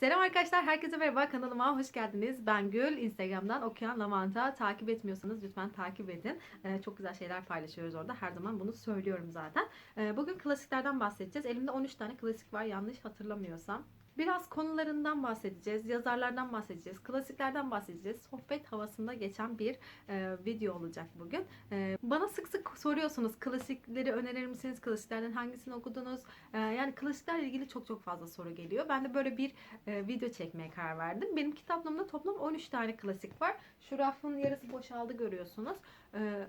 Selam arkadaşlar, herkese merhaba. Kanalıma hoş geldiniz. Ben Gül. Instagram'dan okuyan Lavanta. Takip etmiyorsanız lütfen takip edin. Ee, çok güzel şeyler paylaşıyoruz orada. Her zaman bunu söylüyorum zaten. Ee, bugün klasiklerden bahsedeceğiz. Elimde 13 tane klasik var yanlış hatırlamıyorsam. Biraz konularından bahsedeceğiz, yazarlardan bahsedeceğiz, klasiklerden bahsedeceğiz. Sohbet havasında geçen bir e, video olacak bugün. E, bana sık sık soruyorsunuz klasikleri önerir misiniz? Klasiklerden hangisini okudunuz? E, yani klasiklerle ilgili çok çok fazla soru geliyor. Ben de böyle bir e, video çekmeye karar verdim. Benim kitaplığımda toplam 13 tane klasik var. Şu rafın yarısı boşaldı görüyorsunuz. E,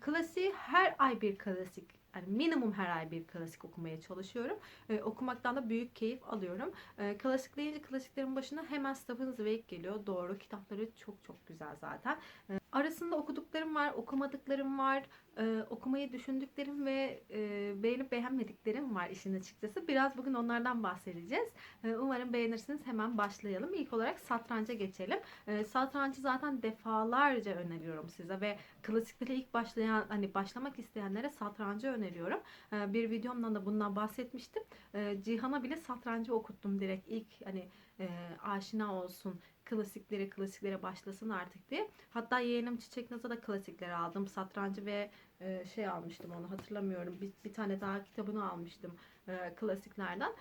klasiği her ay bir klasik yani minimum her ay bir klasik okumaya çalışıyorum. Ee, okumaktan da büyük keyif alıyorum. Ee, klasik deyince klasiklerin başına hemen Stephen Zweig geliyor. Doğru. Kitapları çok çok güzel zaten. Ee, arasında okuduklarım var, okumadıklarım var. Ee, okumayı düşündüklerim ve e, beğenip beğenmediklerim var işin açıkçası. Biraz bugün onlardan bahsedeceğiz. Ee, umarım beğenirsiniz. Hemen başlayalım. İlk olarak satranca geçelim. Ee, satrancı zaten defalarca öneriyorum size ve klasiklere ilk başlayan hani başlamak isteyenlere satrancı öneriyorum. Ee, bir videomdan da bundan bahsetmiştim. Ee, Cihan'a bile satrancı okuttum direkt ilk hani e, aşina olsun klasikleri klasiklere başlasın artık diye. Hatta yeğenim Çiçek Naz'a da klasikleri aldım. Satrancı ve e, şey almıştım onu hatırlamıyorum. Bir, bir tane daha kitabını almıştım e, klasiklerden.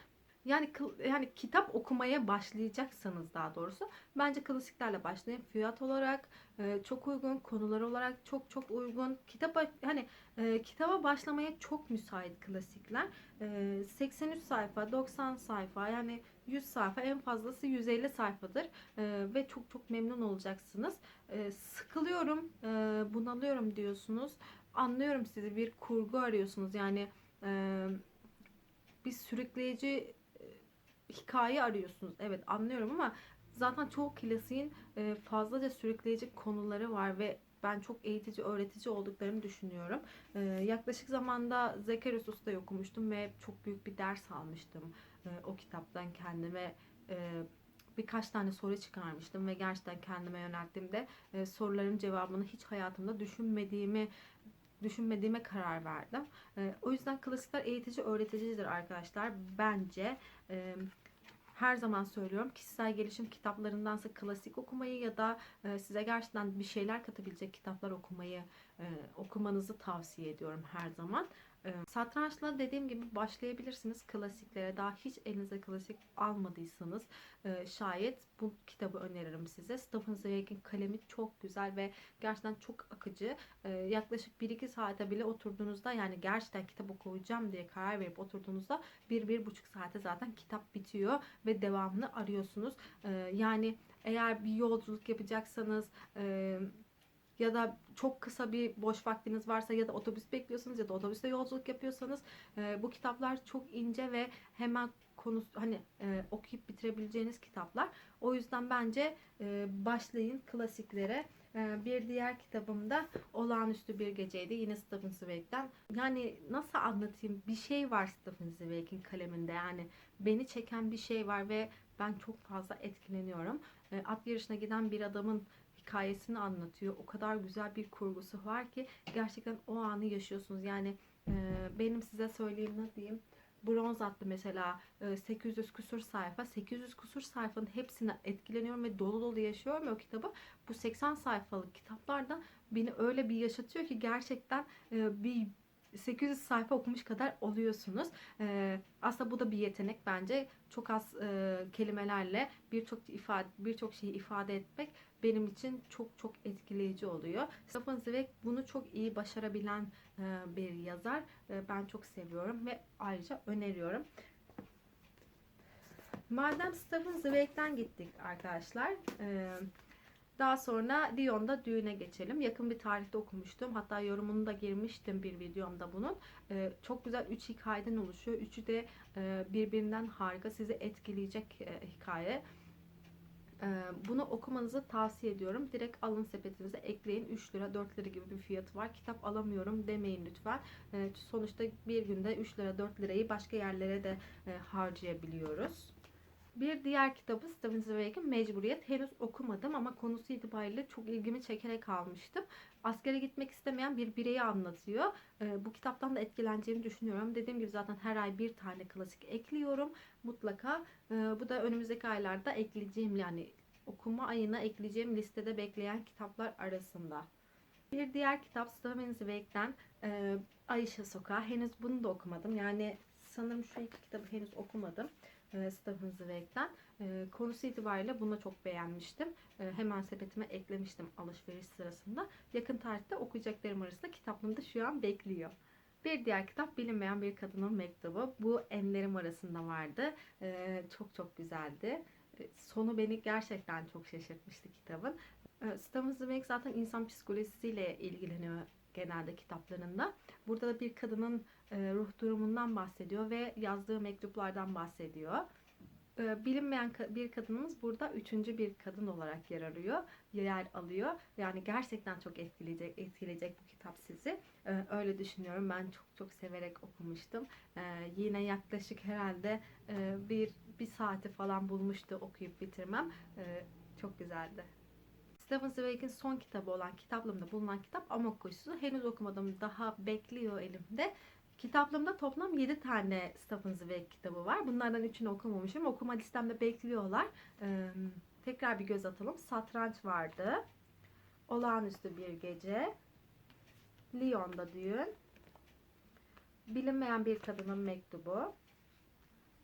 Yani yani kitap okumaya başlayacaksanız daha doğrusu bence klasiklerle başlayın. Fiyat olarak e, çok uygun, konular olarak çok çok uygun. Kitaba hani e, kitaba başlamaya çok müsait klasikler. E, 83 sayfa, 90 sayfa yani 100 sayfa en fazlası 150 sayfadır E, ve çok çok memnun olacaksınız. E, sıkılıyorum, e, bunalıyorum diyorsunuz. Anlıyorum sizi bir kurgu arıyorsunuz yani e, bir sürükleyici hikaye arıyorsunuz. Evet anlıyorum ama zaten çoğu klasiğin e, fazlaca sürükleyici konuları var ve ben çok eğitici, öğretici olduklarını düşünüyorum. E, yaklaşık zamanda Zekerius Usta'yı okumuştum ve çok büyük bir ders almıştım e, o kitaptan kendime. E, birkaç tane soru çıkarmıştım ve gerçekten kendime yönelttiğimde e, soruların cevabını hiç hayatımda düşünmediğimi düşünmediğime karar verdim. O yüzden klasikler eğitici, öğreticidir arkadaşlar. Bence her zaman söylüyorum kişisel gelişim kitaplarındansa klasik okumayı ya da e, size gerçekten bir şeyler katabilecek kitaplar okumayı e, okumanızı tavsiye ediyorum her zaman. Satrançla dediğim gibi başlayabilirsiniz klasiklere. Daha hiç elinize klasik almadıysanız şayet bu kitabı öneririm size. Stephen Zweig'in kalemi çok güzel ve gerçekten çok akıcı. Yaklaşık 1-2 saate bile oturduğunuzda yani gerçekten kitap okuyacağım diye karar verip oturduğunuzda 1-1,5 saate zaten kitap bitiyor ve devamını arıyorsunuz. Yani eğer bir yolculuk yapacaksanız ya da çok kısa bir boş vaktiniz varsa ya da otobüs bekliyorsanız ya da otobüste yolculuk yapıyorsanız e, bu kitaplar çok ince ve hemen konusu hani e, okuyup bitirebileceğiniz kitaplar. O yüzden bence e, başlayın klasiklere. E, bir diğer kitabım da Olağanüstü Bir Geceydi. Yine Stephen Zweig'den. Yani nasıl anlatayım? Bir şey var Stephen Zweig'in kaleminde. Yani beni çeken bir şey var ve ben çok fazla etkileniyorum. E, at yarışına giden bir adamın hikayesini anlatıyor. O kadar güzel bir kurgusu var ki gerçekten o anı yaşıyorsunuz. Yani e, benim size söyleyeyim ne diyeyim. Bronz attı mesela e, 800 küsur sayfa. 800 küsur sayfanın hepsine etkileniyorum ve dolu dolu yaşıyorum o kitabı. Bu 80 sayfalık kitaplarda beni öyle bir yaşatıyor ki gerçekten e, bir 800 sayfa okumuş kadar oluyorsunuz. Ee, aslında bu da bir yetenek bence. Çok az e, kelimelerle birçok ifade birçok şeyi ifade etmek benim için çok çok etkileyici oluyor. Stefan Zweig bunu çok iyi başarabilen e, bir yazar. E, ben çok seviyorum ve ayrıca öneriyorum. Madem Stephen Zweig'den gittik arkadaşlar. E, daha sonra Lyon'da düğüne geçelim. Yakın bir tarihte okumuştum. Hatta yorumunu da girmiştim bir videomda bunun. Ee, çok güzel 3 hikayeden oluşuyor. Üçü de e, birbirinden harika. Sizi etkileyecek e, hikaye. Ee, bunu okumanızı tavsiye ediyorum. Direkt alın sepetinize ekleyin. 3 lira 4 lira gibi bir fiyatı var. Kitap alamıyorum demeyin lütfen. Ee, sonuçta bir günde 3 lira 4 lirayı başka yerlere de e, harcayabiliyoruz. Bir diğer kitabı Steven Zweig'in Mecburiyet. Henüz okumadım ama konusu itibariyle çok ilgimi çekerek almıştım. Askere gitmek istemeyen bir bireyi anlatıyor. Ee, bu kitaptan da etkileneceğimi düşünüyorum. Dediğim gibi zaten her ay bir tane klasik ekliyorum. Mutlaka Ee, bu da önümüzdeki aylarda ekleyeceğim yani okuma ayına ekleyeceğim listede bekleyen kitaplar arasında. Bir diğer kitap Steven Zweig'den e, Ay Işığı Sokağı. Henüz bunu da okumadım. Yani sanırım şu iki kitabı henüz okumadım. E, Steven Zweig'den. Konusu itibariyle bunu çok beğenmiştim. E, hemen sepetime eklemiştim alışveriş sırasında. Yakın tarihte okuyacaklarım arasında kitaplığımda şu an bekliyor. Bir diğer kitap Bilinmeyen Bir Kadının Mektubu. Bu enlerim arasında vardı. E, çok çok güzeldi. E, Sonu beni gerçekten çok şaşırtmıştı kitabın. E, Steven Zweig zaten insan psikolojisiyle ilgileniyor genelde kitaplarında. Burada da bir kadının e, ruh durumundan bahsediyor ve yazdığı mektuplardan bahsediyor. E, Bilinmeyen bir kadınımız burada üçüncü bir kadın olarak yer arıyor, yer alıyor. Yani gerçekten çok etkileyecek, etkileyecek bu kitap sizi. E, Öyle düşünüyorum. Ben çok çok severek okumuştum. Yine yaklaşık herhalde bir bir saati falan bulmuştu okuyup bitirmem. Çok güzeldi. Steven Zweig'in son kitabı olan kitaplığımda bulunan kitap Amok Koşusu. Henüz okumadım. Daha bekliyor elimde. Kitaplığımda toplam 7 tane Steven Zweig kitabı var. Bunlardan 3'ünü okumamışım. Okuma listemde bekliyorlar. Ee, tekrar bir göz atalım. Satranç vardı. Olağanüstü bir gece. Lyon'da düğün. Bilinmeyen bir kadının mektubu.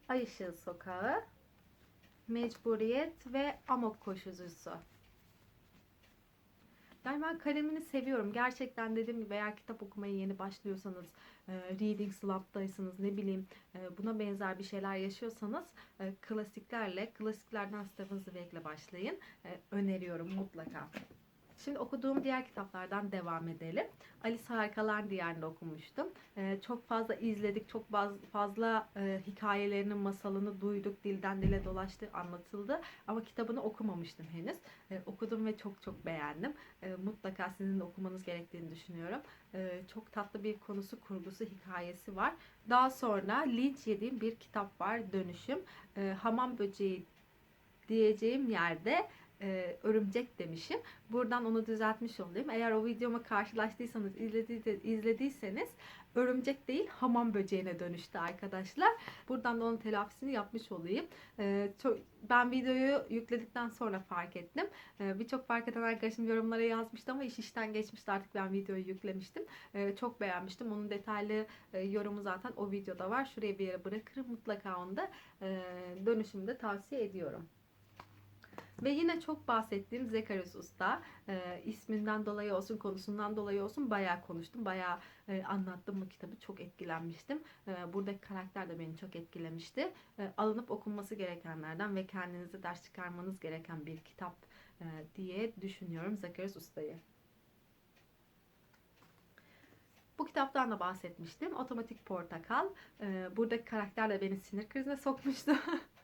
Ay Işığı Sokağı. Mecburiyet ve Amok Koşucusu. Yani ben kalemini seviyorum. Gerçekten dediğim gibi eğer kitap okumaya yeni başlıyorsanız, e, reading slum'daysanız ne bileyim e, buna benzer bir şeyler yaşıyorsanız e, klasiklerle, klasiklerden Steven Zweig'le başlayın. E, öneriyorum mutlaka. Şimdi okuduğum diğer kitaplardan devam edelim. Alice Harikalar Diyarı'nda okumuştum. Ee, çok fazla izledik, çok fazla e, hikayelerinin masalını duyduk, dilden dile dolaştı, anlatıldı. Ama kitabını okumamıştım henüz. Ee, okudum ve çok çok beğendim. Ee, mutlaka sizin de okumanız gerektiğini düşünüyorum. Ee, çok tatlı bir konusu, kurgusu, hikayesi var. Daha sonra linç yediğim bir kitap var, Dönüşüm. Ee, hamam böceği diyeceğim yerde e, örümcek demişim. Buradan onu düzeltmiş olayım. Eğer o videomu karşılaştıysanız, izledi- izlediyseniz örümcek değil hamam böceğine dönüştü arkadaşlar. Buradan da onun telafisini yapmış olayım. Ee, çok, ben videoyu yükledikten sonra fark ettim. Ee, Birçok fark eden arkadaşım yorumlara yazmıştı ama iş işten geçmişti artık ben videoyu yüklemiştim. Ee, çok beğenmiştim. Onun detaylı e, yorumu zaten o videoda var. Şuraya bir yere bırakırım. Mutlaka onu da e, dönüşümde tavsiye ediyorum. Ve yine çok bahsettiğim Zekarius Usta e, isminden dolayı olsun konusundan dolayı olsun bayağı konuştum. Bayağı e, anlattım bu kitabı. Çok etkilenmiştim. E, buradaki karakter de beni çok etkilemişti. E, alınıp okunması gerekenlerden ve kendinize ders çıkarmanız gereken bir kitap e, diye düşünüyorum Zekarius Usta'yı. Bu kitaptan da bahsetmiştim. Otomatik Portakal. E, buradaki karakter de beni sinir krizine sokmuştu.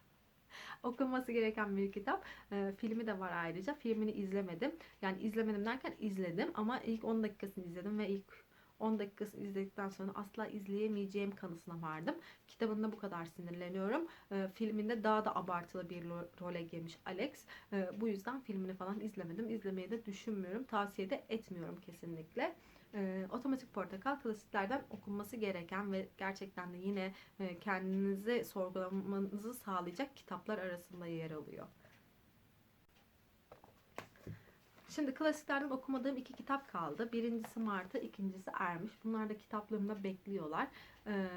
Okunması gereken bir kitap. E, filmi de var ayrıca. Filmini izlemedim. Yani izlemedim derken izledim ama ilk 10 dakikasını izledim ve ilk 10 dakikasını izledikten sonra asla izleyemeyeceğim kanısına vardım. Kitabında bu kadar sinirleniyorum. E, filminde daha da abartılı bir role girmiş Alex. E, bu yüzden filmini falan izlemedim. İzlemeyi de düşünmüyorum. Tavsiye de etmiyorum kesinlikle. E, Otomatik Portakal klasiklerden okunması gereken ve gerçekten de yine e, kendinizi sorgulamanızı sağlayacak kitaplar arasında yer alıyor. Şimdi klasiklerden okumadığım iki kitap kaldı. Birincisi Martı, ikincisi Ermiş. Bunlar da kitaplığımda bekliyorlar. Ee,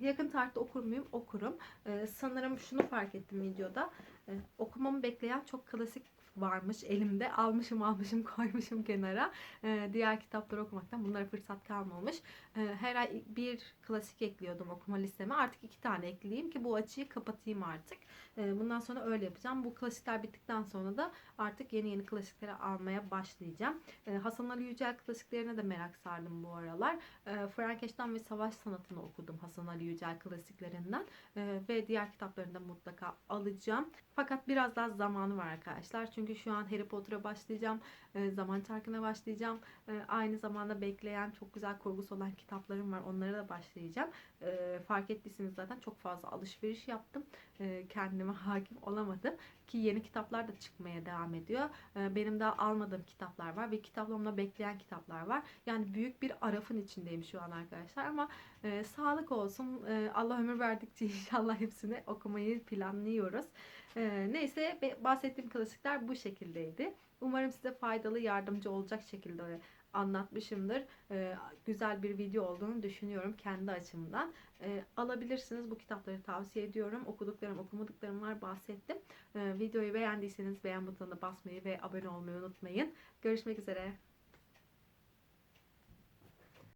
yakın tarihte okur muyum? Okurum. Ee, sanırım şunu fark ettim videoda. Ee, okumamı bekleyen çok klasik varmış elimde. Almışım almışım koymuşum kenara. Ee, diğer kitapları okumaktan bunlara fırsat kalmamış. Ee, her ay bir klasik ekliyordum okuma listeme. Artık iki tane ekleyeyim ki bu açıyı kapatayım artık. Ee, bundan sonra öyle yapacağım. Bu klasikler bittikten sonra da artık yeni yeni klasikleri almaya başlayacağım. Ee, Hasan Ali Yücel klasiklerine de merak sardım bu aralar. Ee, Frankenstein ve Savaş Sanatı'nı okudum Hasan Ali Yücel klasiklerinden. Ee, ve diğer kitaplarını da mutlaka alacağım. Fakat biraz daha zamanı var arkadaşlar. Çünkü Çünkü şu an Harry Potter'a başlayacağım. e, Zaman Çarkı'na başlayacağım. E, Aynı zamanda bekleyen çok güzel kurgusu olan kitaplarım var. Onlara da başlayacağım. E, Fark ettiyseniz zaten çok fazla alışveriş yaptım. Kendime hakim olamadım. Ki yeni kitaplar da çıkmaya devam ediyor. Benim daha almadığım kitaplar var. Ve kitaplığımda bekleyen kitaplar var. Yani büyük bir arafın içindeyim şu an arkadaşlar. Ama sağlık olsun. Allah ömür verdikçe inşallah hepsini okumayı planlıyoruz. E, neyse bahsettiğim klasikler bu şekildeydi. Umarım size faydalı, yardımcı olacak şekilde anlatmışımdır. E, güzel bir video olduğunu düşünüyorum kendi açımdan. E, alabilirsiniz. Bu kitapları tavsiye ediyorum. Okuduklarım, okumadıklarım var bahsettim. E, videoyu beğendiyseniz beğen butonuna basmayı ve abone olmayı unutmayın. Görüşmek üzere.